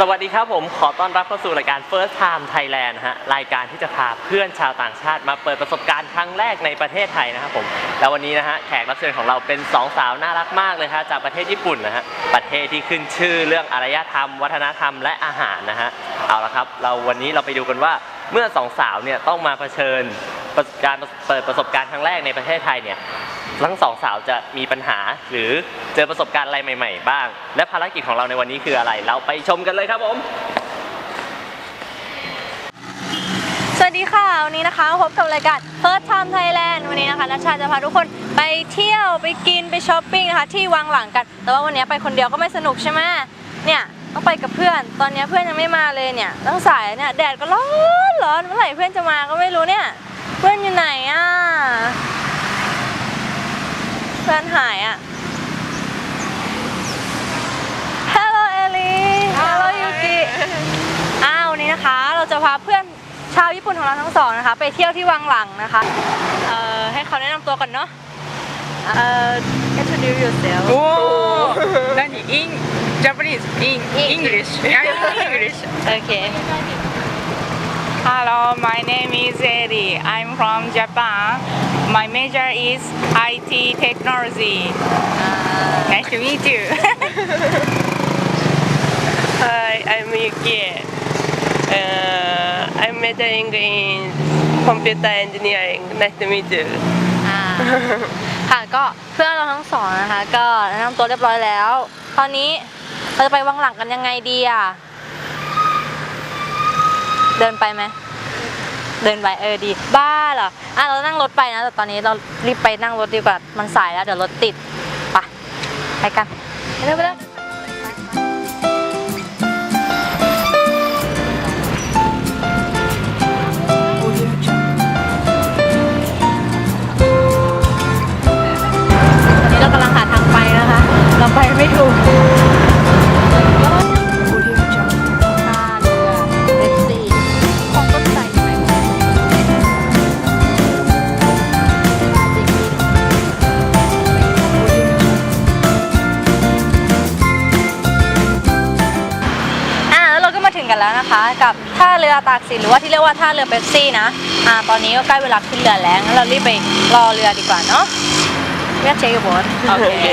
สวัสดีครับผมขอต้อนรับเข้าสู่รายการ First Time Thailand นะฮะรายการที่จะพาเพื่อนชาวต่างชาติมาเปิดประสบการณ์ครั้งแรกในประเทศไทยนะครับผมแล้ววันนี้นะฮะแขกรับเชิญของเราเป็นสองสาวน่ารักมากเลยฮะจากประเทศญี่ปุ่นนะฮะประเทศที่ขึ้นชื่อเรื่องอารยธรรม วัฒนธรรมและอาหารนะฮะเอาละครับเราวันนี้เราไปดูกันว่าเมื่อสองสาวเนี่ยต้องมาเผชิญประสบการณ์เปิดประสบการณ์ครั้งแรกในประเทศไทยเนี่ย ทั้งสองสาวจะมีปัญหาหรือเจอประสบการณ์อะไรใหม่ ๆ บ้าง และภารกิจของเราในวันนี้คืออะไร เราไปชมกันเลยครับผม สวัสดีค่ะวันนี้นะคะพบกับรายการ First Time Thailand วันนี้นะคะนัชชาจะพาทุกคนไปเที่ยวไปกินไปช้อปปิ้งนะคะที่วังหลังกัน แต่ว่าวันนี้ไปคนเดียวก็ไม่สนุกใช่ไหมเนี่ยต้องไปกับเพื่อน ตอนนี้เพื่อนยังไม่มาเลยเนี่ยตั้งสายเนี่ยแดดก็ร้อนร้อนเมื่อไหร่เพื่อนจะมาก็ไม่รู้เนี่ย เพื่อนอยู่ไหนอะเพื่อนหายอะ Hello Ellie Hello Yuki อ้าววันนี้นะคะเรา จะพาเพื่อนชาวญี่ปุ่นของเราทั้งสองนะคะ ไปเที่ยวที่วังหลังนะคะเอ่อให้เขาแนะนำตัวก่อนเนาะเอ่อ introduce yourself Oh, Nani? In Japanese? In English? Yeah, in English. โอเค Hello, my name is Eddie. I'm from Japan. My major is IT technology. Nice to meet you. Hi, I'm Yuki. Uh, I'm majoring in computer engineering. Nice to meet you. อ่าค่ะก็เพื่อนเราทั้งสองนะคะ ก็แนะนำตัวเรียบร้อยแล้ว ตอนนี้เราจะไปวังหลังกันยังไงดีอะ เดินไปไหม เดินไปเออดี บ้าเหรอ อะเรานั่งรถไปนะ แต่ตอนนี้เรารีบไปนั่งรถดีกว่า มันสายแล้วเดี๋ยวรถติด ไป ไปกันไปเร็วไปเร็ว รือตากสินหรือว่าที่เรียกว่าท่าเรือเป๊ปซี่นะอ่าตอนนี้ก็ใกล้เวลาขึ้นเรือแล้วงั้นเรารีบไปรอเรือดีกว่าเนาะเรียกเชคบอสโอเค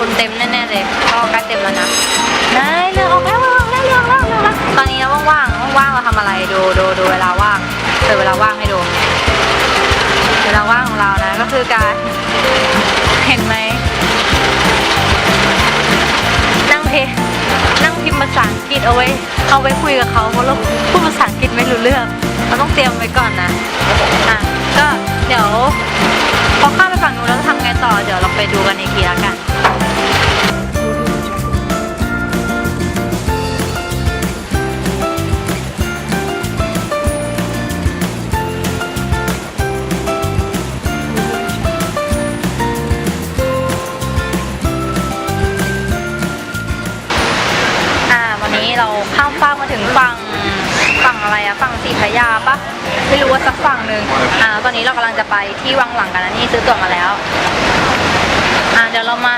คนเต็มแน่ๆเลยก็ใกล้เต็มแล้วนะนายเรือออกแล้วเรือออกแล้วเรือออกแล้วเรืออกแล้วตอนนี้นะว่างๆว่างๆเราทำอะไรดูดูดูเวลาว่างเปิดเวลาว่างให้ดูเวลาว่างของเรานะก็คือการเห็นไหมนั่งเพนั่งพิมพ์ภาษาอังกฤษเอาไว้เอาไว้คุยกับเขาเพราะเราพูดภาษาอังกฤษไม่รู้เรื่องเราต้องเตรียมไว้ก่อนนะอะก็เดี๋ยวพอข้ามไปฝั่งนู้นแล้วจะทำไงต่อเดี๋ยวเราไปดูกันอีกทีแล้วกัน ฟากมาถึงฝั่งฝั่งอะไรอะฝั่งสีพระยาปะไม่รู้ว่าสักฝั่งหนึ่งอ่าตอนนี้เรากำลังจะไปที่วังหลังกันนะนี่ซื้อตั๋วมาแล้วอ่าเดี๋ยวเรามา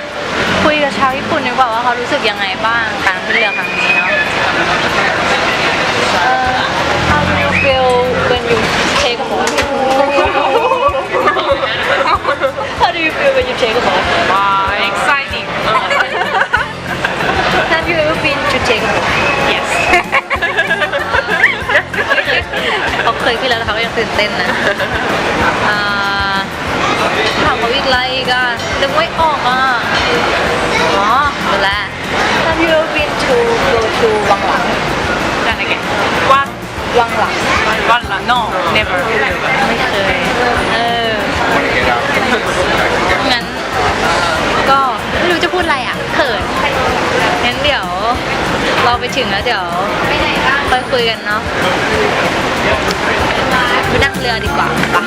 คุยกับชาวญี่ปุ่นดีกว่าว่าเขารู้สึกยังไงบ้างการขึ้นเรือครั้งนี้เนาะ How do you feel when you take a boat How do you feel when you take a boat Wow, exciting. Have you ever been to take a boat Yes. ตื่นเต้นนะอ่าถามว่าอีกอะไรอีกอะนึกไม่ออกอะ อ๋อรู้แล้ว Have you ever been to go to วังหลัง Then again. What? วังหลัง What? No, never. ไม่เคย เออ งั้นก็ไม่รู้จะ พูดอะไรอะเขินงั้นเดี๋ยวเราไปถึงแล้วเดี๋ยวไปคุยกันเนาะไปนั่งเรือดีกว่าปะ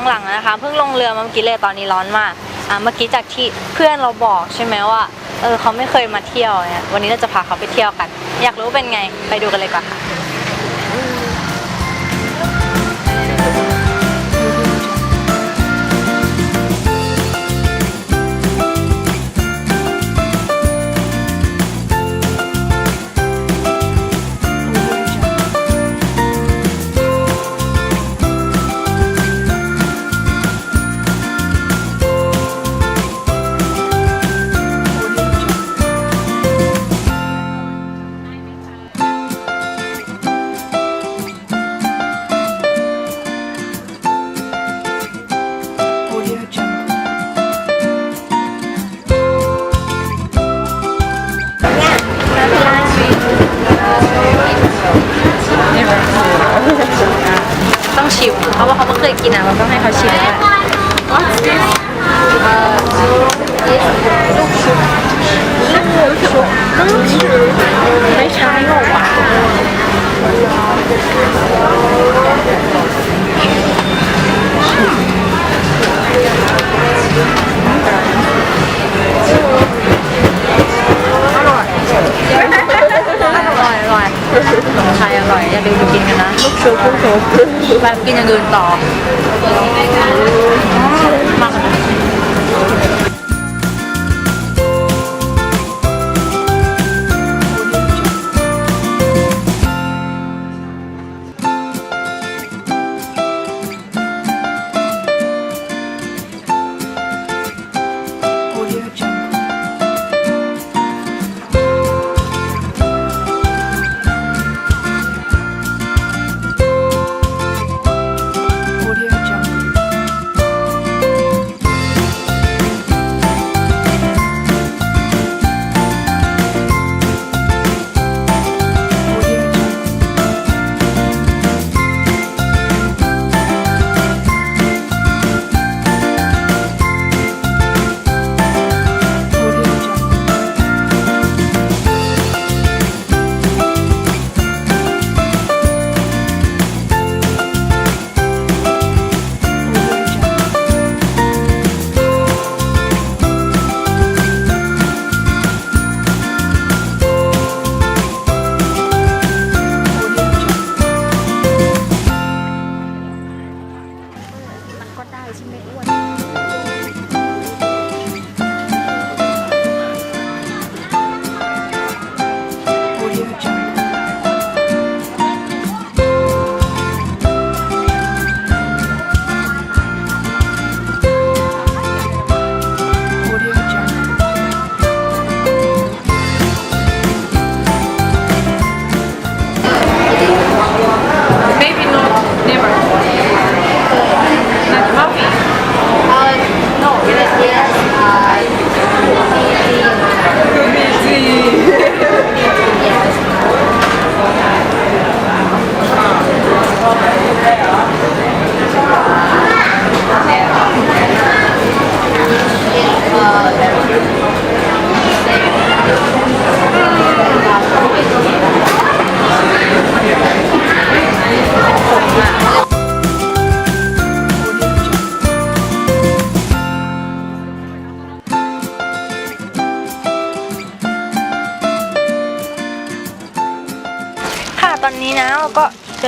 งวังหลังนะคะ เพิ่งลงเรือมาเมื่อกี้เลยตอนนี้ร้อนมากอะเมื่อกี้จากที่เพื่อนเราบอกใช่ไหมว่าเออเขาไม่เคยมาเที่ยวเนี่ยวันนี้เราจะพาเขาไปเที่ยวกัน อยากรู้เป็นไงไปดูกันเลยก่อนค่ะ ไปกินอย่างอื่นต่อ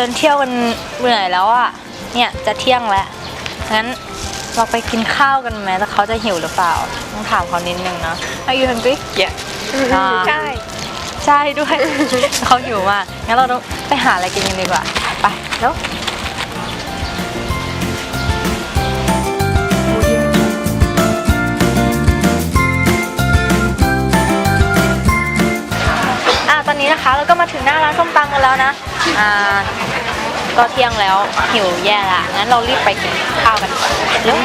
ดินเที่ยวกันเหนื่อยแล้วอะเนี่ยจะเที่ยงแล้ว งั้นเราไปกินข้าวกันไหมแล้วเขาจะหิวหรือเปล่า ต้องถามเขานิดนึงนะ Are you hungry Yeah. อ่าใช่ ใช่ด้วย เขาหิวมาก งั้นเราต้องไปหาอะไรกินกันดีกว่า ไปแล้วอะตอนนี้นะคะเราก็มาถึงหน้าร้านส้มตำกันแล้วนะ อ่า ก็เที่ยงแล้วหิวแย่ละงั้นเรารีบไปกินข้าวกันกว่าเร็ว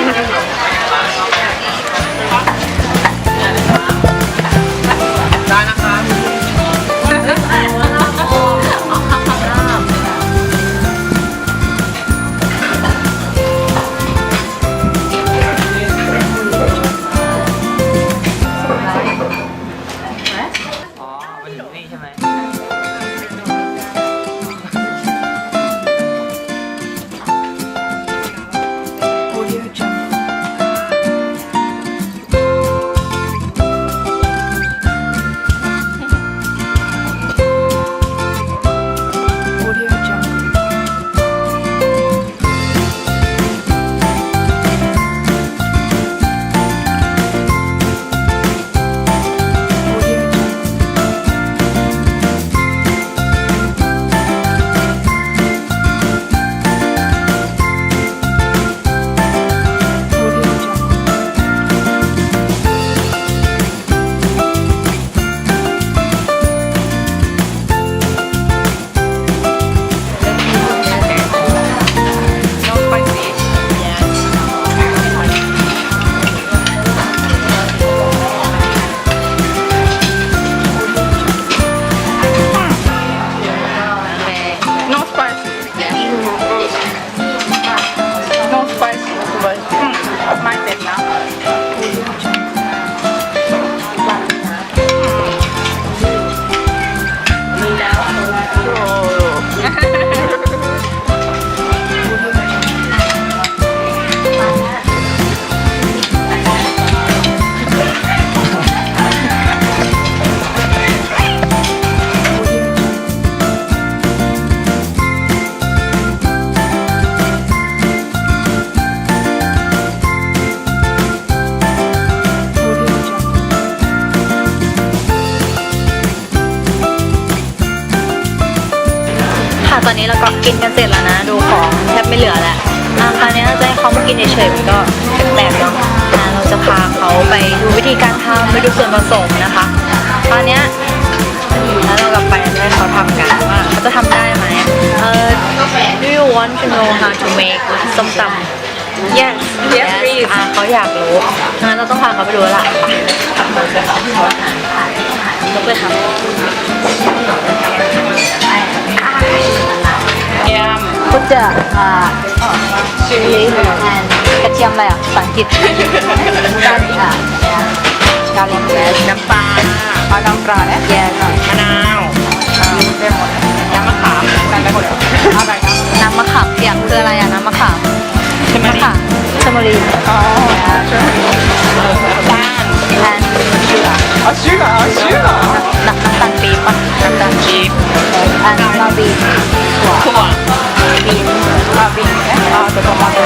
ตอนนี้เราก็กินกันเสร็จแล้วนะ ดูของแทบไม่เหลือแล้วอะคราวนี้เราจะให้เขามากินเฉยๆมันก็แปลกๆเนาะอะเราจะพาเขาไปดูวิธีการทำไปดูส่วนผสมนะคะคราวเนี้ยแล้วเรากลับไปเราจะให้เขาทำกันว่าเขาจะทำได้ไหมเออ Do you want to know how to make ส้มตำ Yes. Yes, please. อะเขาอยากรู้งั้นเราต้องพาเขาไปดูแล้วล่ะไปยกเล จะอ่าชิลลี่แอนกระเทียมอะไรอะภาษาอังกฤษการอ่าการเลี้ยงแก๊สน้ำปลาปลาดองกรอบแย่หน่อยมะนาวได้หมดน้ำมะขามใส่ไปหมดอะไรนะน้ำมะขามเปียกคืออะไรอะน้ำมะขามใช่ไหมมะนี่ขามชมรีอ๋อบ้านแอนชื่ออ๋อชื่อเหรอชื่อเหรอน้ำน้ำตาลปี๊บปะน้ำตาลปี๊บแอนลาบีถั่ว ถั่วบีนอ่าบีนอ่าตัวตัว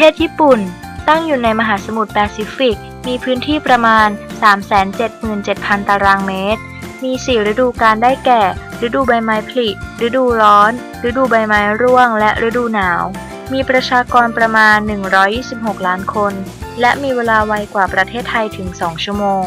เทศญี่ปุ่น ตั้งอยู่ในมหาสมุทรแปซิฟิก มีพื้นที่ประมาณ 377,000 ตารางเมตร มี 4 ฤดูกาลได้แก่ ฤดูใบไม้ผลิ ฤดูร้อน ฤดูใบไม้ร่วง และฤดูหนาว มีประชากรประมาณ 126 ล้านคน และมีเวลาไวกว่าประเทศไทยถึง 2 ชั่วโมง